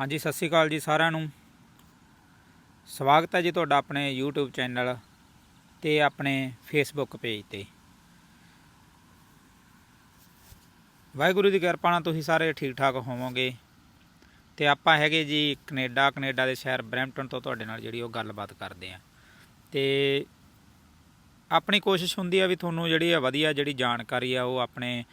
ਹਾਂਜੀ, ਸਤਿ ਸ਼੍ਰੀ ਅਕਾਲ ਜੀ ਸਾਰਿਆਂ ਨੂੰ। ਸਵਾਗਤ ਹੈ ਜੀ ਤੁਹਾਡਾ ਆਪਣੇ YouTube ਚੈਨਲ ਤੇ ਆਪਣੇ Facebook ਪੇਜ ਤੇ। ਵਾਹਿਗੁਰੂ ਦੀ ਕਿਰਪਾ ਨਾਲ ਤੁਸੀਂ ਸਾਰੇ ਠੀਕ ਠਾਕ ਹੋਵੋਗੇ। ਤੇ ਆਪਾਂ ਹੈਗੇ ਜੀ ਕੈਨੇਡਾ ਕੈਨੇਡਾ ਦੇ ਸ਼ਹਿਰ ਬਰੈਂਪਟਨ ਤੋਂ ਤੁਹਾਡੇ ਨਾਲ ਜਿਹੜੀ ਉਹ ਗੱਲਬਾਤ ਕਰਦੇ ਆ ਤੇ ਆਪਣੀ ਕੋਸ਼ਿਸ਼ ਹੁੰਦੀ ਆ ਵੀ ਤੁਹਾਨੂੰ ਜਿਹੜੀ ਆ ਵਧੀਆ ਜਿਹੜੀ ਜਾਣਕਾਰੀ ਆ ਉਹ ਆਪਣੇ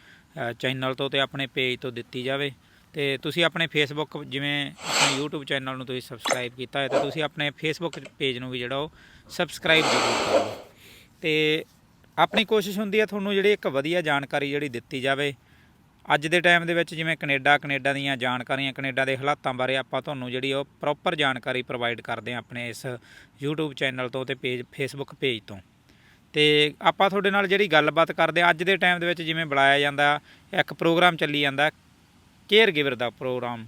ਚੈਨਲ ਤੋਂ ਤੇ ਆਪਣੇ ਪੇਜ ਤੋਂ ਦਿੱਤੀ ਜਾਵੇ। ਤੇ ਤੁਸੀਂ ਆਪਣੇ ਫੇਸਬੁੱਕ ਜਿਵੇਂ ਆਪਣੇ YouTube ਚੈਨਲ ਨੂੰ ਤੁਸੀਂ ਸਬਸਕ੍ਰਾਈਬ ਕੀਤਾ ਹੈ ਤਾਂ ਤੁਸੀਂ ਆਪਣੇ ਫੇਸਬੁੱਕ ਪੇਜ ਨੂੰ ਵੀ ਜਿਹੜਾ ਉਹ ਸਬਸਕ੍ਰਾਈਬ ਜ਼ਰੂਰ ਕਰੋ। ਤੇ ਆਪਣੀ ਕੋਸ਼ਿਸ਼ ਹੁੰਦੀ ਹੈ ਤੁਹਾਨੂੰ ਜਿਹੜੀ ਇੱਕ ਵਧੀਆ ਜਾਣਕਾਰੀ ਜਿਹੜੀ ਦਿੱਤੀ ਜਾਵੇ। ਅੱਜ ਦੇ ਟਾਈਮ ਦੇ ਵਿੱਚ ਜਿਵੇਂ ਕੈਨੇਡਾ ਕੈਨੇਡਾ ਦੀਆਂ ਜਾਣਕਾਰੀਆਂ, ਕੈਨੇਡਾ ਦੇ ਹਾਲਾਤਾਂ ਬਾਰੇ ਆਪਾਂ ਤੁਹਾਨੂੰ ਜਿਹੜੀ ਉਹ ਪ੍ਰੋਪਰ ਜਾਣਕਾਰੀ ਪ੍ਰੋਵਾਈਡ ਕਰਦੇ ਹਾਂ ਆਪਣੇ ਇਸ YouTube ਚੈਨਲ ਤੋਂ ਤੇ ਪੇਜ ਫੇਸਬੁੱਕ ਪੇਜ ਤੋਂ। ਤੇ ਆਪਾਂ ਤੁਹਾਡੇ ਨਾਲ ਜਿਹੜੀ ਗੱਲਬਾਤ ਕਰਦੇ ਹਾਂ, ਅੱਜ ਦੇ ਟਾਈਮ ਦੇ ਵਿੱਚ ਜਿਵੇਂ ਬੁਲਾਇਆ ਜਾਂਦਾ, ਇੱਕ ਪ੍ਰੋਗਰਾਮ ਚੱਲੀ ਜਾਂਦਾ ਕੇਅਰ ਗਿਵਰ ਦਾ ਪ੍ਰੋਗਰਾਮ।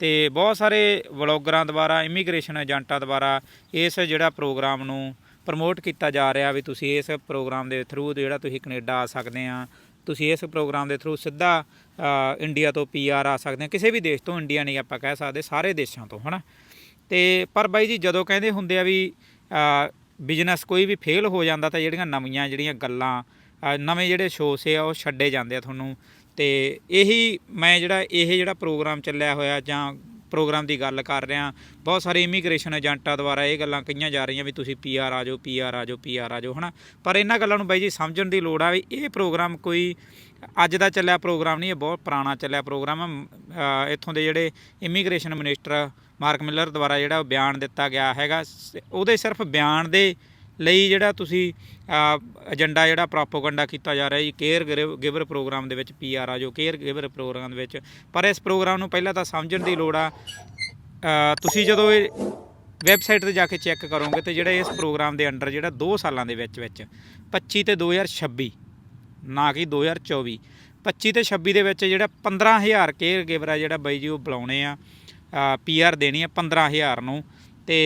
ਤੇ ਬਹੁਤ ਸਾਰੇ ਵਲੌਗਰਾਂ ਦੁਆਰਾ, ਇਮੀਗ੍ਰੇਸ਼ਨ ਏਜੰਟਾਂ ਦੁਆਰਾ ਇਸ ਜਿਹੜਾ ਪ੍ਰੋਗਰਾਮ ਨੂੰ ਪ੍ਰਮੋਟ ਕੀਤਾ ਜਾ ਰਿਹਾ ਵੀ ਤੁਸੀਂ ਇਸ ਪ੍ਰੋਗਰਾਮ ਦੇ ਥਰੂ ਜਿਹੜਾ ਤੁਸੀਂ ਕੈਨੇਡਾ ਆ ਸਕਦੇ ਆ, ਤੁਸੀਂ ਇਸ ਪ੍ਰੋਗਰਾਮ ਦੇ ਥਰੂ ਸਿੱਧਾ ਇੰਡੀਆ ਤੋਂ ਪੀਆਰ ਆ ਸਕਦੇ ਆ, ਕਿਸੇ ਵੀ ਦੇਸ਼ ਤੋਂ ਇੰਡੀਆ ਨਹੀਂ ਆਪਾਂ ਕਹਿ ਸਕਦੇ, ਸਾਰੇ ਦੇਸ਼ਾਂ ਤੋਂ, ਹਨਾ। ਤੇ ਪਰ ਬਾਈ ਜੀ ਜਦੋਂ ਕਹਿੰਦੇ ਹੁੰਦੇ ਆ ਵੀ ਬਿਜ਼ਨਸ ਕੋਈ ਵੀ ਫੇਲ ਹੋ ਜਾਂਦਾ ਤਾਂ ਜਿਹੜੀਆਂ ਨਵੀਆਂ ਜਿਹੜੀਆਂ ਗੱਲਾਂ ਨਵੇਂ ਜਿਹੜੇ ਸ਼ੋਅ ਸੇ ਆ ਉਹ ਛੱਡੇ ਜਾਂਦੇ ਆ ਤੁਹਾਨੂੰ। ਤੇ ਇਹੀ ਮੈਂ ਜਿਹੜਾ, ਇਹ ਜਿਹੜਾ ਪ੍ਰੋਗਰਾਮ ਚੱਲਿਆ ਹੋਇਆ ਜਾਂ ਪ੍ਰੋਗਰਾਮ ਦੀ ਗੱਲ ਕਰ ਰਿਹਾ, ਬਹੁਤ ਸਾਰੇ ਇਮੀਗ੍ਰੇਸ਼ਨ ਏਜੰਟਾਂ ਦੁਆਰਾ ਇਹ ਗੱਲਾਂ ਕਹੀਆਂ ਜਾ ਰਹੀਆਂ ਵੀ ਤੁਸੀਂ ਪੀਆਰ ਆ ਜਾਓ ਪੀਆਰ ਆ ਜਾਓ ਪੀਆਰ ਆ ਜਾਓ, ਹਨਾ? ਪਰ ਇਹਨਾਂ ਗੱਲਾਂ ਨੂੰ ਬਾਈ ਜੀ ਸਮਝਣ ਦੀ ਲੋੜ ਆ ਵੀ ਇਹ ਪ੍ਰੋਗਰਾਮ ਕੋਈ, ਅੱਜ ਦਾ ਚੱਲਿਆ ਪ੍ਰੋਗਰਾਮ ਨਹੀਂ, ਇਹ ਬਹੁਤ ਪੁਰਾਣਾ ਚੱਲਿਆ ਪ੍ਰੋਗਰਾਮ ਆ। ਇੱਥੋਂ ਦੇ ਜਿਹੜੇ ਇਮੀਗ੍ਰੇਸ਼ਨ ਮਿਨਿਸਟਰ ਮਾਰਕ ਮਿਲਰ ਦੁਆਰਾ ਜਿਹੜਾ ਉਹ ਬਿਆਨ ਦਿੱਤਾ ਗਿਆ ਹੈਗਾ, ਸ- ਉਹਦੇ ਸਿਰਫ ਬਿਆਨ ਦੇ ਲਈ ਜਿਹੜਾ ਤੁਸੀਂ ਏਜੰਡਾ ਜਿਹੜਾ ਪ੍ਰੋਪੋਗੰਡਾ ਕੀਤਾ ਜਾ ਰਿਹਾ ਜੀ ਕੇਅਰ ਗਿਵਰ ਪ੍ਰੋਗਰਾਮ ਦੇ ਵਿੱਚ ਪੀਆਰ ਆ ਜੋ ਕੇਅਰ ਗਿਵਰ ਪ੍ਰੋਗਰਾਮ ਦੇ ਵਿੱਚ। ਪਰ ਇਸ ਪ੍ਰੋਗਰਾਮ ਨੂੰ ਪਹਿਲਾਂ ਤਾਂ ਸਮਝਣ ਦੀ ਲੋੜ ਆ। ਤੁਸੀਂ ਜਦੋਂ ਇਹ ਵੈਬਸਾਈਟ ਤੇ ਜਾ ਕੇ ਚੈੱਕ ਕਰੋਗੇ ਤੇ ਜਿਹੜਾ ਇਸ ਪ੍ਰੋਗਰਾਮ ਦੇ ਅੰਡਰ ਜਿਹੜਾ 2 ਸਾਲਾਂ ਦੇ ਵਿੱਚ ਵਿੱਚ 25 ਤੇ 2026 ਨਾ ਕਿ 2024 25 ਤੇ 26 ਦੇ ਵਿੱਚ ਜਿਹੜਾ 15000 ਕੇਅਰ ਗਿਵਰ ਆ ਜਿਹੜਾ ਬਾਈ ਜੀ ਉਹ ਬੁਲਾਉਣੇ ਆ। ਪੀਆਰ ਦੇਣੀ ਆ 15000 ਨੂੰ। ਤੇ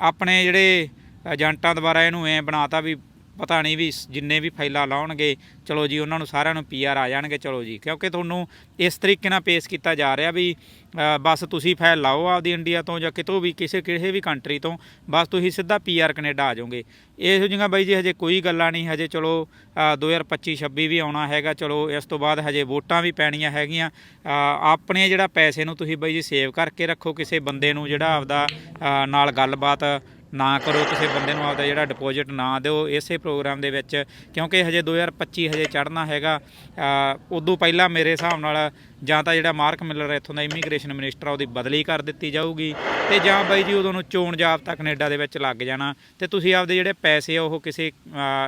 ਆਪਣੇ ਜਿਹੜੇ ਏਜੰਟਾਂ ਦੁਆਰਾ ਇਹਨੂੰ ਐ ਬਣਾਤਾ ਵੀ ਪਤਾ ਨਹੀਂ ਵੀ ਜਿੰਨੇ ਵੀ ਫਾਈਲਾਂ ਲਾਉਣਗੇ ਚਲੋ ਜੀ ਉਹਨਾਂ ਨੂੰ ਸਾਰਿਆਂ ਨੂੰ ਪੀਆਰ ਆ ਜਾਣਗੇ ਚਲੋ ਜੀ। ਕਿਉਂਕਿ ਤੁਹਾਨੂੰ ਇਸ ਤਰੀਕੇ ਨਾਲ ਪੇਸ਼ ਕੀਤਾ ਜਾ ਰਿਹਾ ਵੀ ਬਸ ਤੁਸੀਂ ਫਾਈਲ ਲਾਓ ਆਪਦੀ ਇੰਡੀਆ ਤੋਂ ਜਾਂ ਕਿਤੋਂ ਵੀ ਕਿਸੇ ਕਿਸੇ ਵੀ ਕੰਟਰੀ ਤੋਂ ਬਸ ਤੁਸੀਂ ਸਿੱਧਾ ਪੀਆਰ ਕੈਨੇਡਾ ਆ ਜਾਓਗੇ। ਇਹੋ ਜਿਹੀਆਂ ਬਾਈ ਜੀ ਹਜੇ ਕੋਈ ਗੱਲਾਂ ਨਹੀਂ ਹਜੇ ਚਲੋ ਅ, 2025 26 ਵੀ ਆਉਣਾ ਹੈਗਾ ਚਲੋ ਇਸ ਤੋਂ ਬਾਅਦ ਹਜੇ ਵੋਟਾਂ ਵੀ ਪੈਣੀਆਂ ਹੈਗੀਆਂ। ਆਪਣੇ ਜਿਹੜਾ ਪੈਸੇ ਨੂੰ ਤੁਸੀਂ ਬਾਈ ਜੀ ਸੇਵ ਕਰਕੇ ਰੱਖੋ ਕਿਸੇ ਬੰਦੇ ਨੂੰ ਜਿਹੜਾ ਆਪਦਾ ਨਾਲ ਗੱਲਬਾਤ ਨਾ ਕਰੋ ਕਿਸੇ ਬੰਦੇ ਨੂੰ ਆਪਦਾ ਜਿਹੜਾ ਡਿਪੋਜ਼ਿਟ ਨਾ ਦਿਓ। ਇਸੇ ਪ੍ਰੋਗਰਾਮ ਦੇ ਵਿੱਚ ਕਿਉਂਕਿ ਹਜੇ 2025 ਹਜੇ ਚੜ੍ਹਨਾ ਹੈਗਾ। ਉਦੋਂ ਪਹਿਲਾਂ ਮੇਰੇ ਹਿਸਾਬ ਨਾਲ ਜਾਂ ਤਾਂ ਜਿਹੜਾ ਮਾਰਕ ਮਿਲਰ ਇੱਥੋਂ ਦਾ ਇਮੀਗ੍ਰੇਸ਼ਨ ਮਿਨਿਸਟਰ ਆ, ਉਹਦੀ ਬਦਲੀ ਕਰ ਦਿੱਤੀ ਜਾਊਗੀ। ਤੇ ਜਾਂ ਬਾਈ ਜੀ ਉਦੋਂ ਨੂੰ ਚੋਣ ਜਾਬਤਾ ਕੈਨੇਡਾ ਦੇ ਵਿੱਚ ਲੱਗ ਜਾਣਾ। ਤੇ ਤੁਸੀਂ ਆਪਦੇ ਜਿਹੜੇ ਪੈਸੇ ਆ, ਉਹ ਕਿਸੇ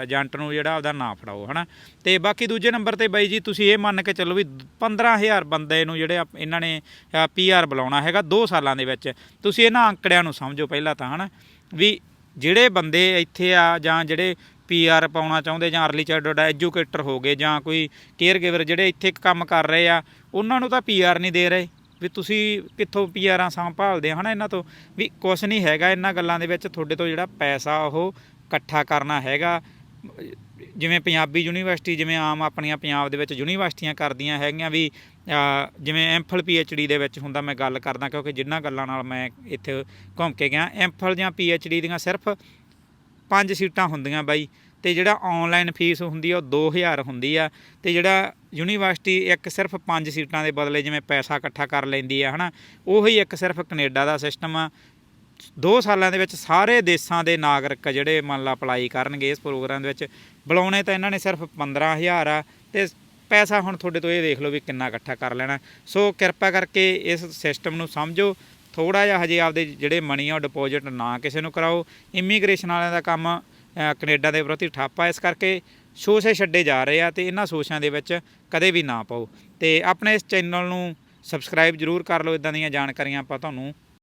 ਏਜੰਟ ਨੂੰ ਜਿਹੜਾ ਆਪਦਾ ਨਾ ਫੜਾਓ, ਹਨਾ? ਤੇ ਬਾਕੀ ਦੂਜੇ ਨੰਬਰ ਤੇ ਬਾਈ ਜੀ, ਤੁਸੀਂ ਇਹ ਮੰਨ ਕੇ ਚੱਲੋ ਵੀ 15000 ਬੰਦੇ ਨੂੰ ਜਿਹੜੇ ਇਹਨਾਂ ਨੇ ਪੀਆਰ ਬੁਲਾਉਣਾ ਹੈਗਾ 2 ਸਾਲਾਂ ਦੇ ਵਿੱਚ। ਤੁਸੀਂ ਇਹਨਾਂ ਅੰਕੜਿਆਂ ਨੂੰ ਸਮਝੋ ਪਹਿਲਾਂ ਤਾਂ, ਹਨਾ? ਵੀ ਜਿਹੜੇ ਬੰਦੇ ਇੱਥੇ ਆ ਜਾਂ ਜਿਹੜੇ ਪੀਆਰ ਪਾਉਣਾ ਚਾਹੁੰਦੇ ਜਾਂ ਅਰਲੀ ਚਾਈਲਡਹੂਡ ਐਜੂਕੇਟਰ ਹੋ ਗਏ ਜਾਂ ਕੋਈ ਕੇਅਰ ਗਿਵਰ ਜਿਹੜੇ ਇੱਥੇ ਕੰਮ ਕਰ ਰਹੇ ਆ, ਉਹਨਾਂ ਨੂੰ ਤਾਂ ਪੀਆਰ ਨਹੀਂ ਦੇ ਰਹੇ। ਵੀ ਤੁਸੀਂ ਕਿੱਥੋਂ ਪੀਆਰਾਂ ਸੰਭਾਲਦੇ ਆ ਹਨਾ ਇਹਨਾਂ ਤੋਂ? ਵੀ ਕੁਝ ਨਹੀਂ ਹੈਗਾ ਇਹਨਾਂ ਗੱਲਾਂ ਦੇ ਵਿੱਚ, ਤੁਹਾਡੇ ਤੋਂ ਜਿਹੜਾ ਪੈਸਾ ਉਹ ਇਕੱਠਾ ਕਰਨਾ ਹੈਗਾ। ਜਿਵੇਂ ਪੰਜਾਬੀ ਯੂਨੀਵਰਸਿਟੀ ਜਿਵੇਂ ਆਮ ਆਪਣੀਆਂ ਪੰਜਾਬ ਦੇ ਵਿੱਚ ਯੂਨੀਵਰਸਿਟੀਆਂ ਕਰਦੀਆਂ ਹੈਗੀਆਂ ਵੀ ਜਿਵੇਂ ਐਮਫਲ ਪੀਐਚਡੀ ਦੇ ਵਿੱਚ ਹੁੰਦਾ ਮੈਂ ਗੱਲ ਕਰਦਾ ਕਿਉਂਕਿ ਜਿੰਨਾਂ ਗੱਲਾਂ ਨਾਲ ਮੈਂ ਇੱਥੇ ਘੁੰਮ ਕੇ ਗਿਆ ਐਮਫਲ ਜਾਂ ਪੀਐਚਡੀ ਦੀਆਂ ਸਿਰਫ ਪੰਜ ਸੀਟਾਂ ਹੁੰਦੀਆਂ ਬਾਈ ਤੇ ਜਿਹੜਾ ਆਨਲਾਈਨ ਫੀਸ ਹੁੰਦੀ ਆ ਉਹ 2000 ਹੁੰਦੀ ਆ ਤੇ ਜਿਹੜਾ ਯੂਨੀਵਰਸਿਟੀ ਇੱਕ ਸਿਰਫ ਪੰਜ ਸੀਟਾਂ ਦੇ ਬਦਲੇ ਜਿਵੇਂ ਪੈਸਾ ਇਕੱਠਾ ਕਰ ਲੈਂਦੀ ਆ ਹਨਾ, ਉਹੀ ਇੱਕ ਸਿਰਫ ਕੈਨੇਡਾ ਦਾ ਸਿਸਟਮ ਆ 2 ਸਾਲਾਂ ਦੇ ਵਿੱਚ ਸਾਰੇ ਦੇਸ਼ਾਂ ਦੇ ਨਾਗਰਿਕ ਜਿਹੜੇ ਮੰਨ ਲਾ ਅਪਲਾਈ ਕਰਨਗੇ ਇਸ ਪ੍ਰੋਗਰਾਮ ਦੇ ਵਿੱਚ ਬੁਲਾਉਣੇ ਤਾਂ ਇਹਨਾਂ ਨੇ ਸਿਰਫ 15000 ਆ ਤੇ ਪੈਸਾ ਹੁਣ ਤੁਹਾਡੇ ਤੋਂ ਇਹ ਦੇਖ ਲਓ ਵੀ ਕਿੰਨਾ ਇਕੱਠਾ ਕਰ ਲੈਣਾ। ਸੋ ਕਿਰਪਾ ਕਰਕੇ ਇਸ ਸਿਸਟਮ ਨੂੰ ਸਮਝੋ ਥੋੜਾ ਜਿਹਾ ਹਜੇ ਆਪਦੇ ਜਿਹੜੇ ਮਨੀ ਆ ਉਹ ਡਿਪੋਜ਼ਿਟ ਨਾ ਕਿਸੇ ਨੂੰ ਕਰਾਓ। ਇਮੀਗ੍ਰੇਸ਼ਨ ਵਾਲਿਆਂ ਦਾ ਕੰਮ ਅ, ਕੈਨੇਡਾ ਦੇ ਪ੍ਰਤੀ ਠੱਪ ਆ ਇਸ ਕਰਕੇ ਸ਼ੋਸ਼ੇ ਛੱਡੇ ਜਾ ਰਹੇ ਆ ਤੇ ਇਹਨਾਂ ਸੋਸ਼ਾਂ ਦੇ ਵਿੱਚ ਕਦੇ ਵੀ ਨਾ ਪਾਓ। ਤੇ ਆਪਣੇ ਇਸ ਚੈਨਲ ਨੂੰ ਸਬਸਕ੍ਰਾਈਬ ਜਰੂਰ ਕਰ ਲਓ ਇਦਾਂ ਦੀਆਂ ਜਾਣਕਾਰੀਆਂ ਆਪਾਂ ਤੁਹਾਨੂੰ